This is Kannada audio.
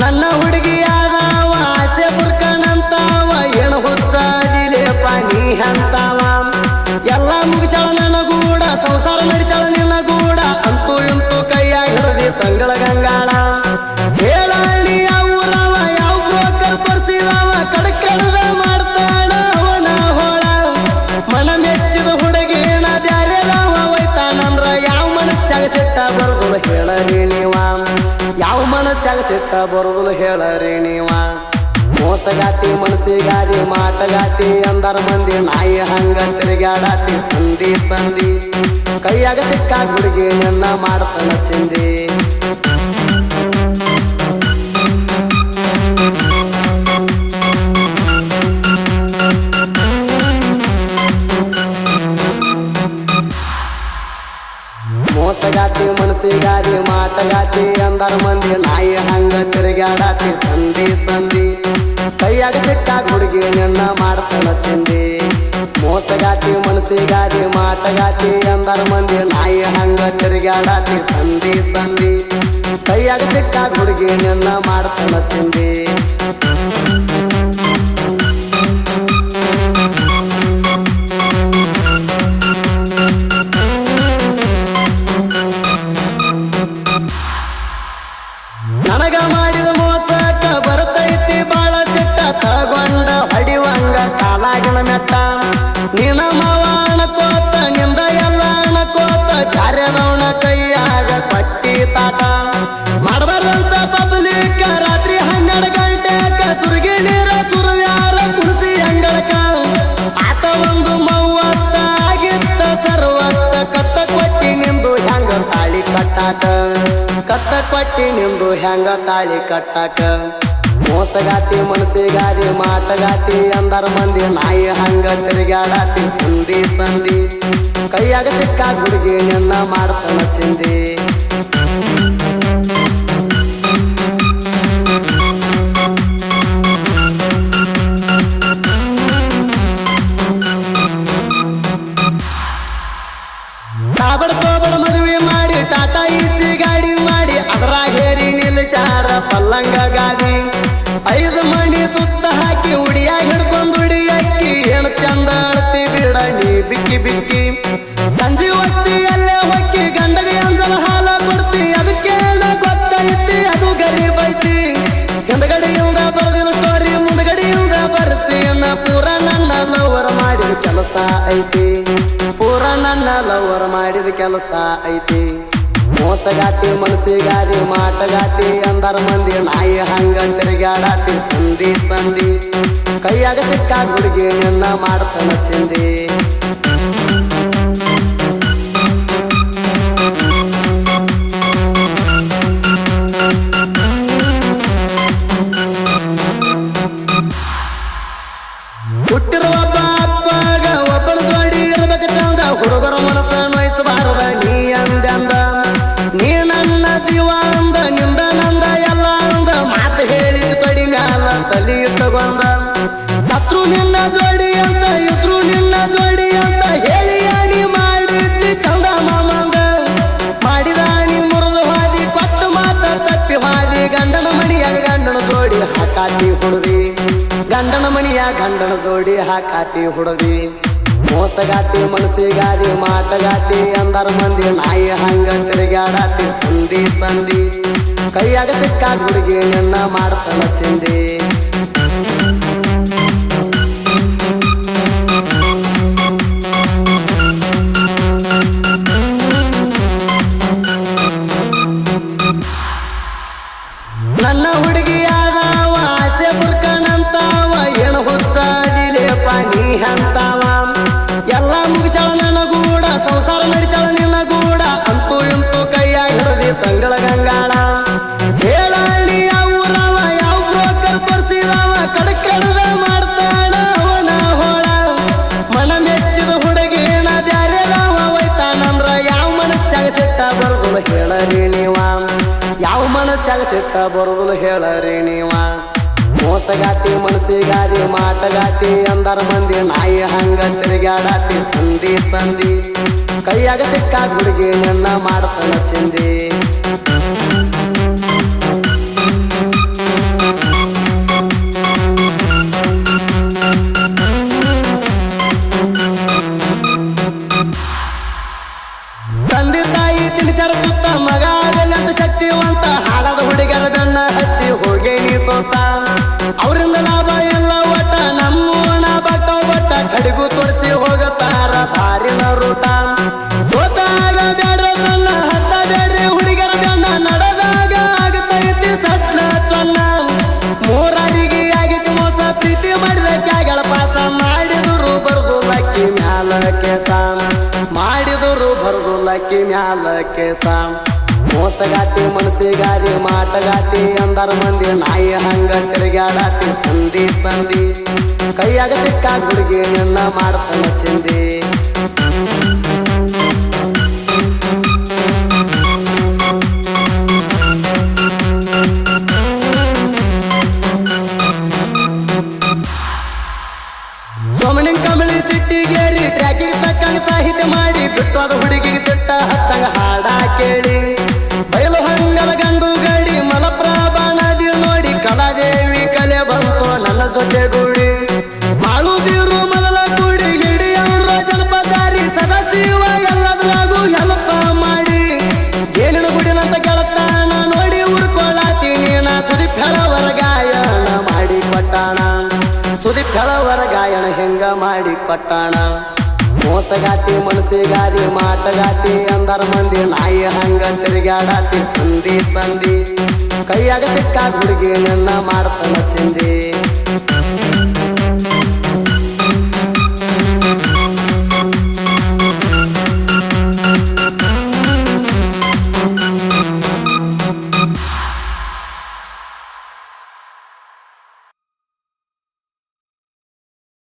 ನನ್ನ ಹುಡುಗಿಯಾದ ಆಸೆ ಬುರ್ಕನಂತಾವ ಏನು ಹುಚ್ಚಾದಿಲೆ ಪಾನಿ ಅಂತಾವ ಎಲ್ಲ ಮುಗಿಸಾಳ ನನ್ನ ಗೂಡ, ಸಂಸಾರ ನಡೆಸಾಳ ನಿನ್ನ ಗೂಡ, ಅಂತೂ ಇಂತೂ ಕೈಯಾಗ ಹಿಡದಿ ತಂಗಳ ಗಂಗಾಳ. ಯಾವ ಊರವ, ಯಾವ ಬ್ರೋಕರ್ ತೋರಿಸಿದವ, ಕಡಕಡದ ಮಾಡ್ತಾನ ಅವನ ಹೊಳ. ಮನ ಮೆಚ್ಚಿದ ಹುಡುಗಿನ ಬ್ಯಾರೆದವ, ಒಯ್ತಾನಂದ್ರ ಯಾವ ಮನಸ್ಸಾಗ ಸಿಟ್ಟ ನೀವ ಯಾವ ಮನಸ್ಸಾಗ ಸಿಟ್ಟ ಬರುದಿಲ್ಲ ಹೇಳರಿ ನೀವ. ಮೋಸಗಾತಿ ಮನಸ್ಸಿಗಾದಿ ಮಾಟಗಾತಿ ಅಂದರ ಮಂದಿ ನಾಯಿ ಹಂಗ ತಿರುಗಾಡಾತಿ ಸಂಧಿ ಸಂಧಿ. ಕೈಯಾಗ ಸಿಕ್ಕ ಹುಡುಗಿ ನಿನ್ನ ಮಾಡ್ತಾನ ಚಿಂದಿ. ಮೋಸಗಾತಿ ಮನಸ್ಸಿಗಾರಿ ಮಾತಗಾತಿ ಅಂದರ ಮಂದಿ ನಾಯಿ ಹಂಗ ತಿರುಗಾಡಾತಿ ಸಂಧಿ ಸಂಧಿ. ಕೈಯಾಗ ಸಿಕ್ಕ ಹುಡುಗಿ ನಿನ್ನ ಮಾಡ್ತಾನ ಚಿಂದಿ. ಮೋಸಗಾತಿ ಮನಸ್ಸಿಗಾರಿ ಮಾತಗಾತಿ ಅಂದರ ಮಂದಿ ನಾಯಿ ಹಂಗ ತಿರುಗಾಡಾತಿ ಸಂಧಿ ಸಂಧಿ. ಕೈಯಾಗ ಸಿಕ್ಕ ಹುಡುಗಿ ನಿನ್ನ ಮಾಡ್ತಾನ ಚಿಂದಿ. ಕೊಟ್ಟಿ ನಿಂದು ಹೆಂಗ ತಾಳಿ ಕಟ್ಟಾಕ? ಮೋಸಗಾತಿ ಮನಸ್ಸಿಗಾದಿ ಮಾತಗಾತಿ, ಅಂದರ ಮಂದಿ ನಾಯಿ ಹಂಗ ತಿರುಗಾಡಾತಿ ಸಂದಿ ಸಂದಿ ಕೈಯಾಗ ಸಿಕ್ಕ ಹುಡುಗಿ ನಿನ್ನ ಮಾಡ್ತಾನ ಚಿಂದಿ. ಪಲ್ಲಂಗ ಗಾದಿ ಐದು ಮಣಿ ಸುತ್ತ ಹಾಕಿ ಉಡಿಯಾಗ ಹಿಡ್ಕೊಂಡು ಉಡಿಯಕ್ಕಿ ಏನು ಚಂದ ಅಳ್ತಿ ಬಿಡ ನೀ ಬಿಕ್ಕಿ ಬಿಕ್ಕಿ. ಸಂಜೆ ಹೊತ್ತಿ ಅಲ್ಲೇ ಹೊಕ್ಕಿ, ಗಂಡಗೆ ಅಂದಲ ಹಾಲ ಕೊಡ್ತಿ. ಅದಕ್ಕೆ ಗೊತ್ತೈತಿ ಅದು ಗರೀಬ್ ಐತಿ. ಹಿಂದಗಡೆಯಿಂದ ಬರೆದಿನ ಸ್ಟೋರಿ ಮುಂದಗಡೆಯಿಂದ ಬರೆಸಿ. ಪೂರ ನನ್ನ ಲವರ್ ಮಾಡಿದ ಕೆಲಸ ಐತಿ. ಪೂರ ನನ್ನ ಲವರ್ ಮಾಡಿದ ಕೆಲಸ ಐತಿ. ಮೋಸಗಾತಿ, ಮನಸ್ಸಿಗಾದಿ, ಮಾಟಗಾತಿ, ಅಂದರ ಮಂದಿ, ನಾಯಿ ಹಂಗ ತಿರುಗಾಡಾತಿ ಸಂಧಿ ಸಂಧಿ. ಕೈಯಾಗ ಸಿಕ್ಕ ಹುಡುಗಿ ನಿನ್ನ ಮಾಡ್ತಾನ ಚಿಂದಿ. ತಲಿ ಇಟ್ಟುಕೊಂಡ ಸತ್ರು ನಿನ್ನ ಜೋಡಿ ಅಂತ ಇದ್ರು ನಿನ್ನ ಜೋಡಿ ಅಂತ ಹೇಳಿ ನೀ ಮಾಡಿದ್ದಿ ಚಂದ ಮಾಮಂದ ಮಾಡಿದ ನೀ ಮುರಿದು ಹಾದಿ ಮಾತ ತಪ್ಪಿ ಹಾದಿ, ಗಂಡನ ಮಣಿಯ ಗಂಡನ ಜೋಡಿ ಹಾಕಾತಿ ಹುಡುದಿ ಗಂಡನ ಮಣಿಯ ಗಂಡನ ಜೋಡಿ ಹಾಕಾತಿ ಹುಡುದಿ ಮೋಸಗಾತಿ, ಮನಸ್ಸಿಗಾದಿ, ಮಾತಗಾತಿ, ಅಂದರ ಮಂದಿ ನಾಯಿ ಹಂಗ ತಿರುಗಾಡಾತಿ ಸಂಧಿ ಸಂಧಿ. ಕೈಯಾಗ ಸಿಕ್ಕ ಹುಡುಗಿ ನಿನ್ನ ಮಾಡ್ತಾನ ಚಿಂದಿ. ಹೇಳರಿ ನೀವ ಯಾವ ಮನಸ್ಸಾಗ ಸಿಟ್ಟ ಬರುದಿಲ್ಲ ಹೇಳರಿ ನೀವ ಮೋಸಗಾತಿ ಮನಸ್ಸಿಗಾದಿ ಮಾತಗಾತಿ ಅಂದರ ಮಂದಿ ನಾಯಿ ಹಂಗ ತಿರುಗಾಡಾತಿ ಸಂಧಿ ಸಂಧಿ. ಕೈಯಾಗ ಸಿಕ್ಕ ಹುಡುಗಿ ನನ್ನ ಮಾಡ್ತಾನ ಚಿಂದಿ. ಅಕ್ಕಿ ಮ್ಯಾಲ ಕೇಸ ಮೋಸಗಾತಿ ಮನಸ್ಸಿಗಾದಿ ಮಾಟಗಾತಿ ಅಂದರ ಮಂದಿ ನಾಯಿ ಹಂಗ ತಿರುಗಾಡಾತಿ ಸಂಧಿ ಸಂಧಿ. ಕೈಯಾಗ ಸಿಕ್ಕ ಹುಡುಗಿ ಎಲ್ಲ ಮಾಡ್ತಾನ ಚಿಂದಿ. ಮಾಡಿ ಕೊಟ್ಟಣ. ಮೋಸಗಾತಿ ಮನಸ್ಸಿಗಾದಿ ಮಾತಗಾತಿ ಅಂದರ ಮಂದಿ, ನಾಯಿ ಹಂಗ ತಿರುಗಾಡಾತಿ ಸಂಧಿ ಸಂಧಿ. ಕೈಯಾಗ ಸಿಕ್ಕ ಹುಡುಗಿ ನನ್ನ ಮಾಡ್ತಾನ ಚಿಂದಿ.